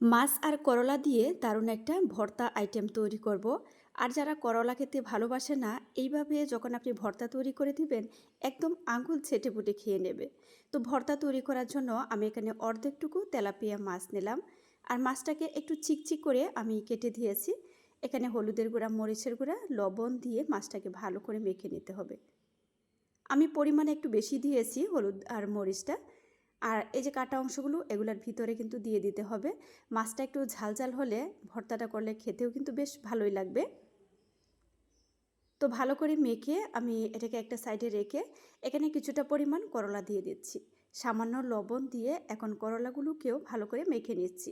মাছ আর করলা দিয়ে দারুণ একটা ভর্তা আইটেম তৈরি করব। আর যারা করলা খেতে ভালোবাসে না, এইভাবে যখন আপনি ভর্তা তৈরি করে দিবেন, একদম আঙুল ছেটে পুটে খেয়ে নেবে। তো ভর্তা তৈরি করার জন্য আমি এখানে অর্ধেকটুকু তেলাপিয়া মাছ নিলাম। আর মাছটাকে একটু চিকচিক করে আমি কেটে দিয়েছি। এখানে হলুদের গুঁড়া, মরিচের গুঁড়া, লবণ দিয়ে মাছটাকে ভালো করে মেখে নিতে হবে। আমি পরিমাণে একটু বেশি দিয়েছি হলুদ আর মরিচটা। আর এই যে কাটা অংশগুলো, এগুলোর ভিতরে কিন্তু দিয়ে দিতে হবে। মাছটা একটু ঝালঝাল ঝাল হলে ভর্তাটা করলে খেতেও কিন্তু বেশ ভালোই লাগবে। তো ভালো করে মেখে আমি এটাকে একটা সাইডে রেখে এখানে কিছুটা পরিমাণ করলা দিয়ে দিচ্ছি। সামান্য লবণ দিয়ে এখন করলাগুলোকেও ভালো করে মেখে নিচ্ছি।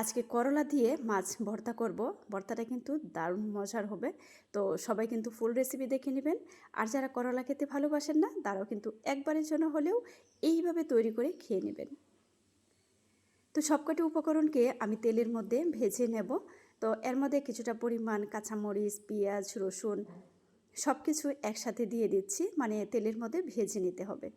আজকে করলা দিয়ে মাছ ভর্তা করব। ভর্তাটা কিন্তু দারুণ মজার হবে। তো সবাই কিন্তু ফুল রেসিপি দেখে নেবেন। আর যারা করলা খেতে ভালোবাসেন না, তারাও কিন্তু একবারের জন্য হলেও এইভাবে তৈরি করে খেয়ে নেবেন। তো সবকটি উপকরণকে আমি তেলের মধ্যে ভেজে নেব। তো এর মধ্যে কিছুটা পরিমাণ কাঁচামরিচ, পেঁয়াজ, রসুন সব কিছু একসাথে দিয়ে দিচ্ছি। মানে তেলের মধ্যে ভেজে নিতে হবে।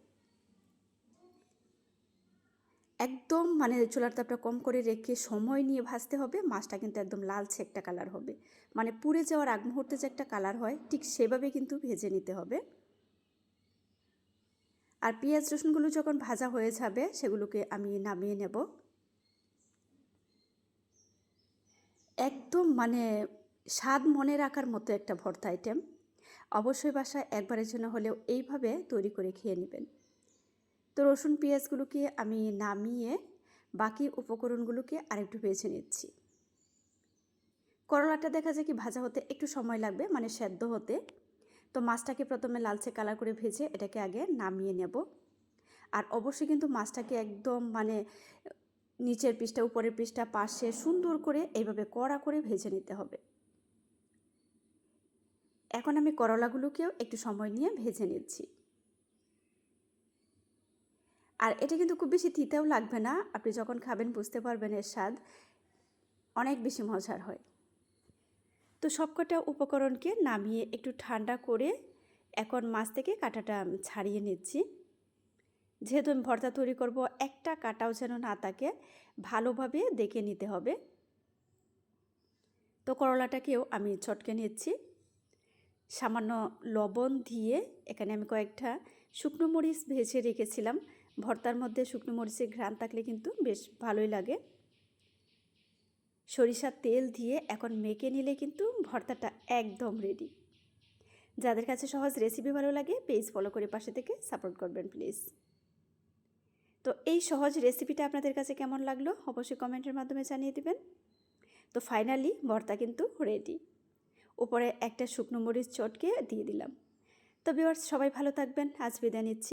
একদম মানে চুলার তাপটা কম করে রেখে সময় নিয়ে ভাজতে হবে, মাছটা কিন্তু একদম লালচে একটা কালার হবে। মানে পুড়ে যাওয়ার আগ মুহূর্তে যে একটা কালার হয়, ঠিক সেভাবে কিন্তু ভেজে নিতে হবে। আর পেঁয়াজ রসুনগুলো যখন ভাজা হয়ে যাবে, সেগুলোকে আমি নামিয়ে নেব। একদম মানে স্বাদ মনে রাখার মতো একটা ভর্তা আইটেম অবশ্যই বাসায় একবারের জন্য হলেও এইভাবে তৈরি করে খেয়ে নেবেন। রসুন পেঁয়াজগুলোকে আমি নামিয়ে বাকি উপকরণগুলোকে আরেকটু বেছে নিচ্ছি। করলাটা দেখা যায় কি ভাজা হতে একটু সময় লাগবে মানে সেদ্ধ হতে। তো মাছটাকে প্রথমে লালচে কালার করে ভেজে এটাকে আগে নামিয়ে নেব। আর অবশ্যই কিন্তু মাছটাকে একদম মানে নিচের পিসটা উপরের পিসটা পাশে সুন্দর করে এইভাবে কড়া করে ভেজে নিতে হবে। এখন আমি করলাগুলোকেও একটু সময় নিয়ে ভেজে নিচ্ছি। আর এটা কিন্তু খুব বেশি তিতেও লাগবে না। আপনি যখন খাবেন বুঝতে পারবেন এর স্বাদ অনেক বেশি মজার হয়। তো সবকটা উপকরণকে নামিয়ে একটু ঠান্ডা করে এখন মাছ থেকে কাঁটাটা ছাড়িয়ে নিচ্ছি। যেহেতু আমি ভর্তা তৈরি করব, একটা কাটাও যেন না থাকে, ভালোভাবে দেখে নিতে হবে। তো করলাটাকেও আমি চটকে নিচ্ছি। সামান্য লবণ দিয়ে এখানে আমি কয়েকটা শুকনো মরিচ ভেজে রেখেছিলাম। ভর্তার মধ্যে শুকনো মরিচের ঘ্রাণ থাকলে কিন্তু বেশ ভালোই লাগে। সরিষার তেল দিয়ে এখন মেখে নিলে কিন্তু ভর্তাটা একদম রেডি যাদের কাছে সহজ রেসিপি ভালো লাগে পেজ ফলো করে পাশে থেকে সাপোর্ট করবেন প্লিজ তো এই সহজ রেসিপিটা আপনাদের কাছে কেমন লাগল, অবশ্যই কমেন্টের মাধ্যমে জানিয়ে দেবেন। তো ফাইনালি ভর্তা কিন্তু রেডি উপরে একটা শুকনো মরিচ চটকে দিয়ে দিলাম। তো বিওয়ার্স সবাই ভালো থাকবেন, আজ বিদায় নিচ্ছি।